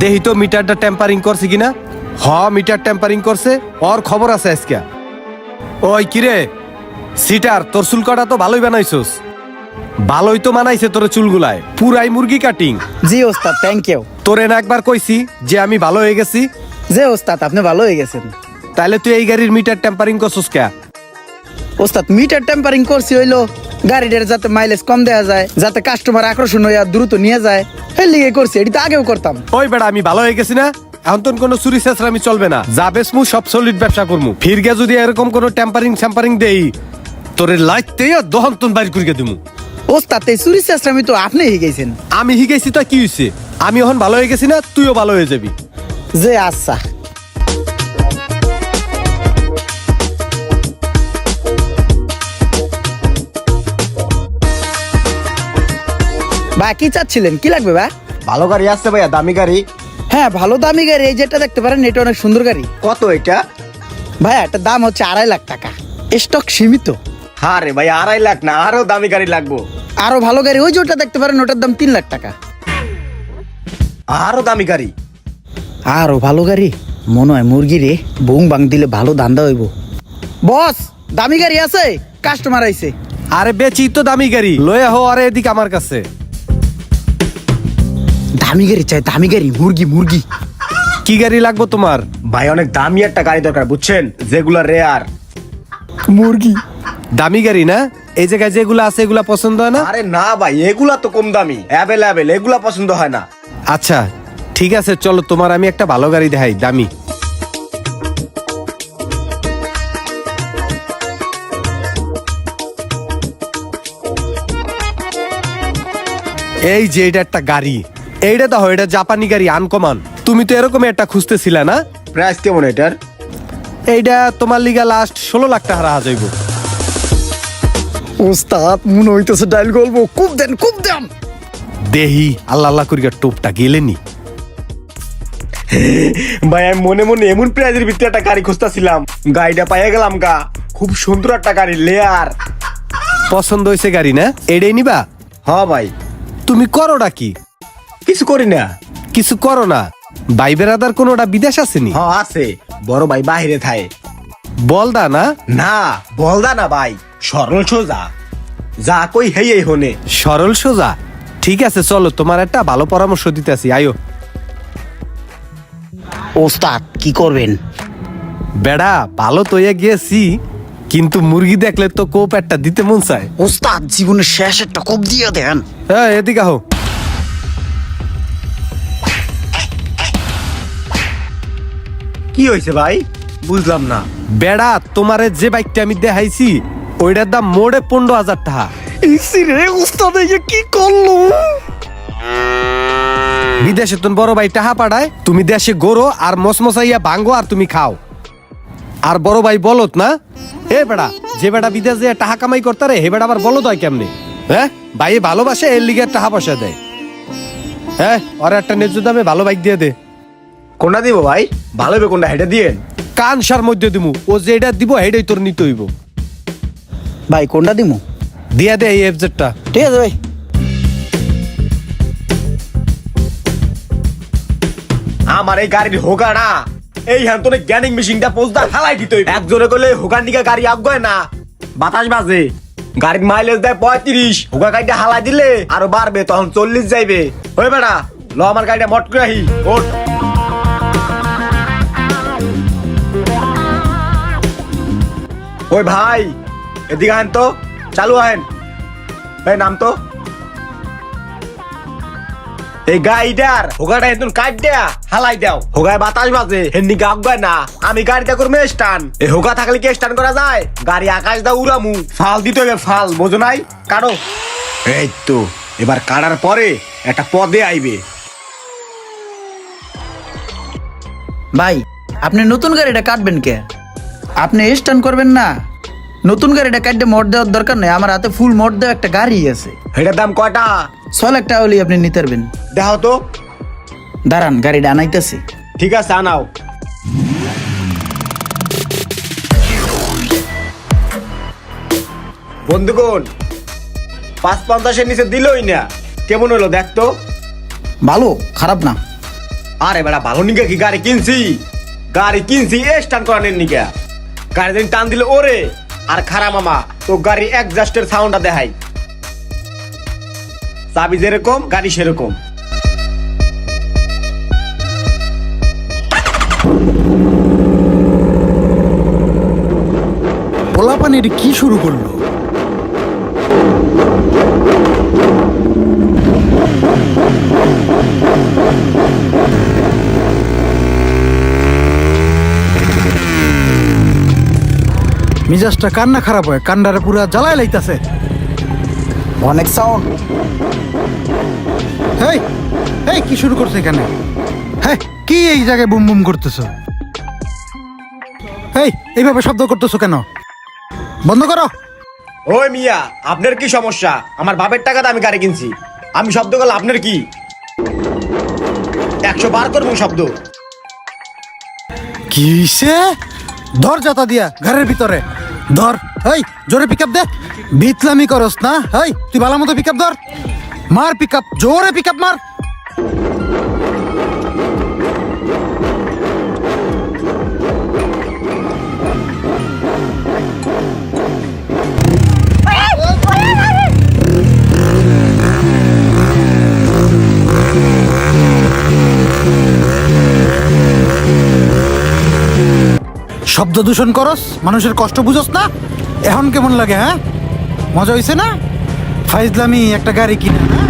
দেহি তো মিটারটা টেম্পারিং করছে কিনা? হ মিটার টেম্পারিং করছে ওর খবর আছে আজকে। ওই কিরে সিটার তোর চুল কাটা তো ভালোই বানাইছস। ভালোই তো মানাইছে তোর চুলগুলায়। পুরাই মুরগি কাটিং জি ওস্তাদ থ্যাংক ইউ তোরে না একবার কইছি যে আমি ভালো হয়ে গেছি। যে ওস্তাদ আপনি ভালো হয়ে গেছেন। তাহলে তুই এই গাড়ির মিটার টেম্পারিং করছস কে? ওস্তাদ মিটার টেম্পারিং করছি হইল গাড়িটার যাতে মাইলেজ কম দেওয়া যায় যাতে কাস্টমার আকর্ষণ হইয়া দ্রুত নিয়ে যায় এই লিগে করছি এটি তো আগেও করতাম। ওই বেড়া আমি ভালো হয়ে গেছি না? এখন তো কোনো চুরি চেঁচড়ামি চলবে না। যা বেসমু সব সলিড ব্যবসা করমু। ফিরগে যদি এরকম কোনো টেম্পারিং স্যাম্পারিং দেই তোরে লাইতে দহন তুন বাইর করিয়ে দিমু। ওস্তাদ এই চুরি চেষ্টামি তো আপনি হয়ে গেছেন আমি শিখেছি তা কি হয়েছে আমি এখন ভালো হয়ে গেছি না তুইও ভালো হয়ে যাবি। যে আচ্ছা। বা কি চাচ্ছিলেন? কি লাগবে বা ভালো গাড়ি আসছে ভাইয়া দামি গাড়ি। হ্যাঁ ভালো দামি গাড়ি এই যেটা দেখতে পারেন এটা অনেক সুন্দর গাড়ি। কত এটা? ভাইয়া এটার দাম হচ্ছে আড়াই লাখ টাকা। স্টক সীমিত। হ্যাঁ রে ভাই আড়াই লাখ না আরও দামি গাড়ি লাগবো। আরও ভালো গাড়ি ওই যে ওটা দেখতে পারেন ওটার দাম তিন লাখ টাকা। আরও দামি গাড়ি। আরও ভালো গাড়ি? মনে হয় মুরগি রে বুং বাং দিলে ভালো দান্দা হইব। বস দামি গাড়ি আছে কাস্টমার আইছে। আরে বেচি তো দামি গাড়ি লয়ে হো আরে এদিক আমার কাছে। দামি গাড়ি চাই দামি গাড়ি মুরগি মুরগি। কি গাড়ি লাগবো তোমার? ভাই অনেক দামি একটা গাড়ি দরকার বুঝছেন? যেগুলো রেয়ার মুরগি। দামি গাড়ি না? এই জায়গায় যেগুলো আছে এগুলা পছন্দ হয় না? আরে না ভাই এগুলা তো কম দামি। অ্যাভেলেবেল এগুলা পছন্দ হয় না। আচ্ছা ঠিক আছে চলো তোমার আমি একটা ভালো গাড়ি দেখাই দামি। এই যে এটা একটা গাড়ি। এইটা দেখো এটা জাপানি গাড়ি আনকমান। তুমি তো এরকম একটা খুঁজতেছিলে না? প্রাইস কেমন এটার? এইটা তোমার লিগা লাস্ট ষোলো লাখ টাকা রাখা যাইব। ওস্তাদ মনে হইতেছে ডাইল গল্প খুব দেন খুব দেন। দেহি আল্লাহ আল্লাহ করিয়া টোপটা গেলেনি ভাই আমি মনে মনে এমন প্রাইজের ভিতরে একটা গাড়ি খুঁজতেছিলাম। গাড়িটা পাইয়া গেলাম গা। খুব সুন্দর একটা গাড়ি লেয়ার পছন্দ হয়েছে গাড়ি না? এটাই নিবা? হ্যাঁ ভাই। তুমি করোটা কি? কিছু করি না। কিছু করো না। ভাই বেড়াদার কোনোটা বিদেশ আসেনি? হ্যাঁ আছে। বড় ভাই বাহিরে থাকে। বলদা না? না বলদা না ভাই। সরল সোজা। যা কই হেই হনে। সরল সোজা? ঠিক আছে চলো তোমার একটা ভালো পরামর্শ দিতেছি আয়ো। ওস্তাদ কি করবেন? বেড়া ভালো তো হয়ে গিয়েছি কিন্তু মুরগি দেখলে তো কোপ একটা দিতে মন চায়। ওস্তাদ জীবনের শেষ একটা কোপ দিয়ে দেন। হ্যাঁ এদিকে আহো। কি হয়েছে ভাই? বুঝলাম না। বেড়া তোমারে যে বাইকটা আমি দেখাইছি ওইটার দাম মোড়ে পনেরো হাজার টাকা। ইসি রে ওস্তাদ কি করল? বিদেশে তুমি বড় ভাই টাহা পাঠায় তুমি দেশে গরো আর মসমসাইয়া ভাঙ্গো আর তুমি খাও। আর বড় ভাই বলত না এ বেড়া যে বেড়া বিদেশ যে টাহা কামাই করতারে হে বেড়া আবার বলত হয় কেমনি? হ্যাঁ? ভাই ভালোবাসে এর লিগে টাহা পয়সা দেয়। হ্যাঁ? আর একটা ন্যায্য দামে ভালো বাইক দিয়ে দে। কোনটা দিব ভাই? ভালো হবে কোনটা হেঁটে দিয়েন। কান সার মধ্যে দিমু। ও যেটা দিব হেডাই তোর নিতে হইব। ভাই কোনটা দিমু? দিয়া দে এই এফজেটটা ঠিক আছে ভাই। আমার এই গাড়ির হোগাটা এই হ্যাঁ তোর গ্যানিং মেশিনটা পোস্টটা হালাই দিতে হইবে। একজনে করলে হোগার দিকে গাড়ি আগে না। বাতাস বাজে। গাড়ির মাইলেজ দেয় পঁয়ত্রিশ। হোগা গাড়িটা হালাই দিলে আরও বাড়বে তখন চল্লিশ যাইবে। ওই বেড়া ল আমার গাড়িটা মট করে আহি ওঠ। ওই ভাই, এদিকে আহেন তো, চালু আহেন। এই নাম তো? এই গাড়িটার হোগাটা একদম কাট দেয়া হালাই দাও। হোগায় বাতাস বাজে না। আমি করবে স্টান। এই হোগা থাকলে কি স্টান করা যায়? গাড়ি আকাশ উড়ামু। ফাল দিতে হবে ফাল, বোঝো নাই? কাটো। এই তো, এবার কাটার পরে একটা পদে আইবে। ভাই, আপনি নতুন গাড়িটা কাটবেন কে? আপনি স্টান করবেন না? নতুন গাড়িটা কাটতে মোট দেওয়ার দরকার নেই আমার হাতে ফুল মোট দেওয়া একটা গাড়ি আছে। এটার দাম কয়টা? ছয় লাখ টাকা হলেই আপনি নিতে পারবেন। দেখো তো। দাঁড়ান গাড়িটা আনাইতেছি। ঠিক আছে আনাও। বন্ধুগণ পাঁচ পঞ্চাশের নিচে দিলই না। কেমন হলো দেখ তো। ভালো খারাপ না। আরে বেটা ভালো নিকে কি গাড়ি কিনছি? গাড়ি কিনছি এ স্টান করানোর নিকে। গাড়ি দিন টান দিলে ওরে আর খারা মামা, তো গাড়ি একজাস্টের সাউন্ডটা দেখাই। চাবি যেরকম, গাড়ি সেরকম। পোলাপানির কি শুরু করল? মিজাজটা কান্না খারাপ হয় কান্ডারে পুরা জ্বালায় লাইতাছে। অনেক সাউন্ড হেই হেই কি শুরু করছে এখানে? হ্যাঁ কি এই জায়গায় বুম বুম করতেছো? হেই এইভাবে শব্দ করতেছো কেন? বন্ধ করো। ওই মিয়া আপনার কি সমস্যা? আমার বাপের টাকাতে আমি গাড়ি কিনছি। আমি শব্দ করলে আপনার কি? একশো বার করব শব্দ। কিসে? ধর যাতা দিয়া ঘরের ভিতরে। ধর, এই, জোরে পিক আপ দে। বিতলামি করস না, এই, তুই ভালো মতো পিকআপ ধর। মার পিক আপ জোরে পিক আপ মার। শব্দ দূষণ করস, মানুষের কষ্ট বুঝোস না। এখন কেমন লাগে হ্যাঁ? মজা হয়েছে না? ফাইজলামি, একটা গাড়ি কিনে হ্যাঁ?